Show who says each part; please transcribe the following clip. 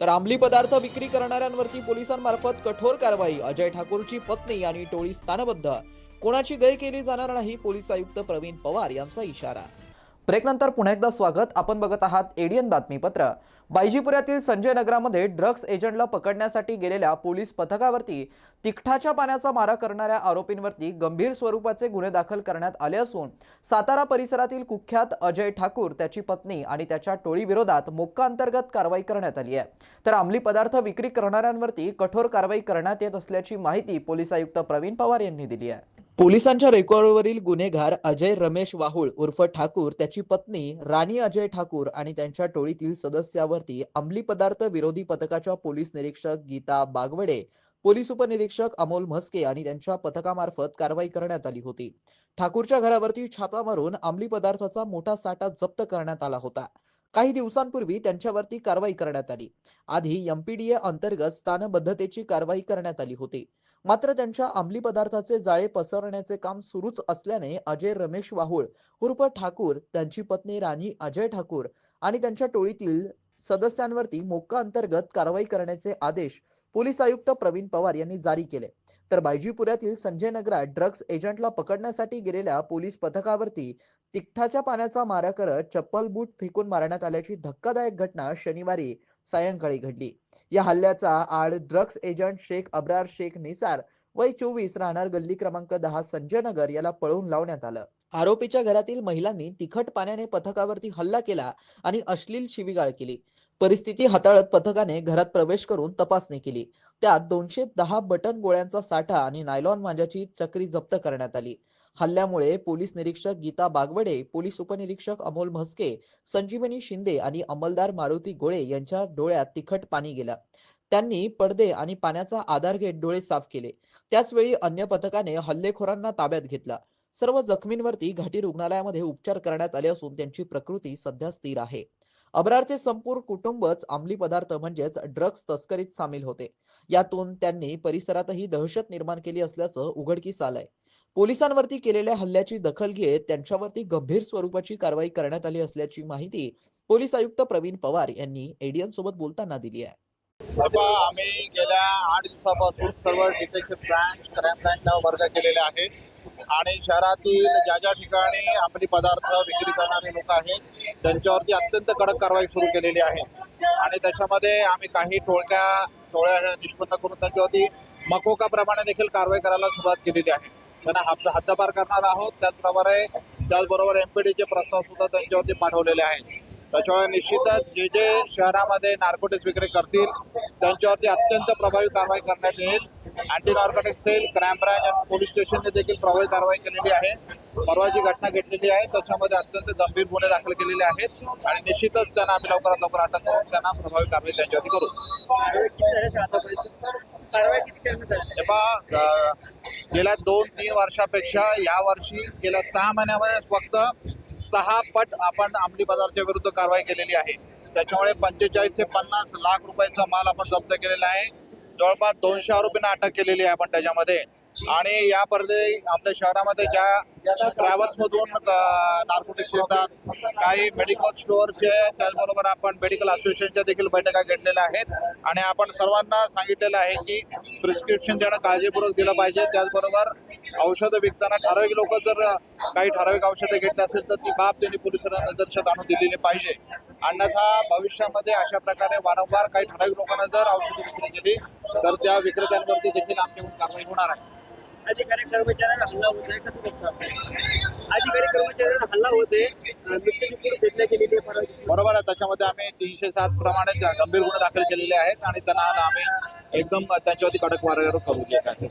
Speaker 1: तर अंमली पदार्थ विक्री करणाऱ्यांवरती पोलिसांमार्फत कठोर कारवाई. अजय ठाकूरची पत्नी आणि टोळी स्थानबद्ध. कोणाची गय केली जाणार नाही पोलीस आयुक्त प्रवीण पवार यांचा इशारा. ब्रेकनंतर पुन्हा एकदा स्वागत. आपण बघत आहात एडियन बातमीपत्र. बायजीपुऱ्यातील संजय नगरामध्ये ड्रग्ज एजंटला पकडण्यासाठी गेलेल्या पोलीस पथकावरती तिखटाच्या पाण्याचा मारा करणाऱ्या आरोपींवरती गंभीर स्वरूपाचे गुन्हे दाखल करण्यात आले असून सातारा परिसरातील कुख्यात अजय ठाकूर त्याची पत्नी आणि त्याच्या टोळीविरोधात मोक्का अंतर्गत कारवाई करण्यात आली आहे. तर अंमली पदार्थ विक्री करणाऱ्यांवरती कठोर कारवाई करण्यात येत असल्याची माहिती पोलीस आयुक्त प्रवीण पवार यांनी दिली आहे. पोलिसांच्या रेकॉर्डवरील गुन्हेगार अजय रमेश वाहुळ उर्फ ठाकूर त्याची पत्नी राणी अजय ठाकूर आणि त्यांच्या टोळीतील सदस्यावरती अंमली पदार्थ विरोधी पथकाच्या पोलीस निरीक्षक गीता बागवडे पोलीस उपनिरीक्षक अमोल म्हस्के आणि त्यांच्या पथकामार्फत कारवाई करण्यात आली होती. ठाकूरच्या घरावरती छापा मारून अंमली पदार्थाचा मोठा साठा जप्त करण्यात आला होता. काही दिवसांपूर्वी त्यांच्यावरती कारवाई करण्यात आली. आधी एमपीडीए अंतर्गत स्थानबद्धतेची कारवाई करण्यात आली होती. मात्र त्यांच्या अंमली पदार्थाचे जाळे पसरण्याचे काम सुरूच असल्याने अजय रमेश वाहुळ उर्फ ठाकूर त्यांची पत्नी राणी अजय ठाकूर आणि त्यांच्या टोळीतील सदस्यांवरती मोक्का अंतर्गत कारवाई करण्याचे आदेश पोलीस आयुक्त प्रवीण पवार यांनी जारी केले. तर बायजीपुऱ्यातील संजय नगरात ड्रग्ज एजंटला पकडण्यासाठी गेलेल्या पोलीस पथकावरती तिखटाच्या पाण्याचा मारा करत चप्पल बूट फेकून मारण्यात आल्याची धक्कादायक घटना शनिवारी सायंकाळी घडली. या हल्ल्याचा आड ड्रग्ज एजंट शेख अब्रार शेख निसार वय चोवीस राहणार गल्ली क्रमांक दहा संजय नगर याला पळवून लावण्यात आलं. आरोपीच्या घरातील महिलांनी तिखट पाण्याने पथकावरती हल्ला केला आणि अश्लील शिवीगाळ केली. परिस्थिती हाताळत पथकाने घरात प्रवेश करून तपासणी केली. त्यात दोनशे दहा बटन गोळ्यांचा साठा आणि नायलॉन मांजाची चक्री जप्त करण्यात आली. हल्ल्यामुळे पोलीस निरीक्षक गीता बागवडे पोलीस उपनिरीक्षक अमोल म्हस्के संजीवनी शिंदे आणि अंमलदार मारुती गोळे यांच्या डोळ्यात तिखट पाणी गेला. त्यांनी पडदे आणि पाण्याचा आधार घेत डोळे साफ केले. त्याचवेळी अन्य पथकाने हल्लेखोरांना ताब्यात घेतला. सर्व जखमींवरती घाटी रुग्णालयामध्ये उपचार करण्यात आले असून त्यांची प्रकृती सध्या स्थिर आहे. अब्रारचे संपूर्ण कुटुंबच अंमली पदार्थ म्हणजेच ड्रग्ज तस्करीत सामील होते. यातून त्यांनी परिसरातही दहशत निर्माण केली असल्याचं उघडकीस आलंय. पोलिसांवरती केलेल्या हल्ल्याची दखल घेत त्यांच्यावरती गंभीर स्वरूपाची कारवाई करण्यात आली असल्याची माहिती पोलीस आयुक्त प्रवीण पवार यांनी एडीएन सोबत बोलताना दिली आहे.
Speaker 2: बाबा आम्ही गेल्या आठ दिवसापासून सर्व डिटेक्शन ब्रँच क्राईम ब्रँचला वर्ग केलेले आहे आणि शहरातील ज्या ज्या ठिकाणी अंमली पदार्थ विक्री करणारे लोक आहेत त्यांच्यावरती अत्यंत कडक कारवाई सुरू केलेली आहे. आणि त्याच्यामध्ये आम्ही काही टोळक्या टोळ्या निष्पन्न करून त्यांच्यावरती मकोकाप्रमाणे देखील कारवाई करायला सुरुवात केलेली आहे. त्यांना हद्द हद्दपार करणार आहोत. त्याचप्रमाणे त्याचबरोबर एमपीडीचे प्रस्ताव सुद्धा त्यांच्यावरती पाठवलेले आहेत. त्याच्यामुळे निश्चितच जे जे शहरामध्ये नार्कोटिक्स विक्री करतील त्यांच्यावरती अत्यंत प्रभावी कारवाई करण्यात येईल. Anti narcotics cell crime branch आणि पोलीस स्टेशनने देखील प्रभावी कारवाई केलेली आहे. परवा जी घटना घडलेली आहे. त्याच्यामध्ये अत्यंत गंभीर गुन्हे दाखल केलेले आहेत. आणि निश्चितच त्यांना आम्ही लवकरात लवकर अटक करून त्यांना प्रभावी कारवाई त्यांच्यावरती करू. गेल्या दोन तीन वर्षापेक्षा या वर्षी गेल्या सहा महिन्यामध्ये फक्त सहा पट आपण अंमली पदार्थाच्या विरुद्ध कारवाई केलेली आहे. त्याच्यामुळे पंचेचाळीस ते पन्नास लाख रुपयाचा माल आपण जप्त केलेला आहे. जवळपास दोनशे आरोपींना अटक केलेली आहे आपण त्याच्यामध्ये. आणि या परदे आपल्या शहरामध्ये ज्या ट्रॅव्हल्स मधून नार्कोटिक्स येतात काही मेडिकल स्टोअरचे त्याचबरोबर आपण मेडिकल असोसिएशनच्या देखील बैठका घेतलेल्या आहेत. आणि आपण सर्वांना सांगितलेलं आहे की प्रिस्क्रिप्शन देणं काळजीपूर्वक दिलं पाहिजे. त्याचबरोबर औषधं विकताना ठराविक लोक जर काही ठराविक औषधं घेतली असेल तर ती बाब त्यांनी पोलिसांना नजरशात आणून दिलेली पाहिजे. अन्यथा भविष्यामध्ये अशा प्रकारे वारंवार काही ठराविक लोकांना जर औषधं विक्री केली तर त्या विक्रेत्यांवरती देखील आमच्याकडून कारवाई होणार आहे.
Speaker 3: अधिकारी कर्मचाऱ्यांना हल्ला होत आहे कसं बघतात अधिकारी कर्मचाऱ्यांना हल्ला होत आहे
Speaker 2: बरोबर आहे त्याच्यामध्ये आम्ही तीनशे सात प्रमाणे गंभीर गुन्हे दाखल केलेले आहेत आणि त्यांना आम्ही एकदम त्यांच्यावरती कडक कारवाई करू जे काय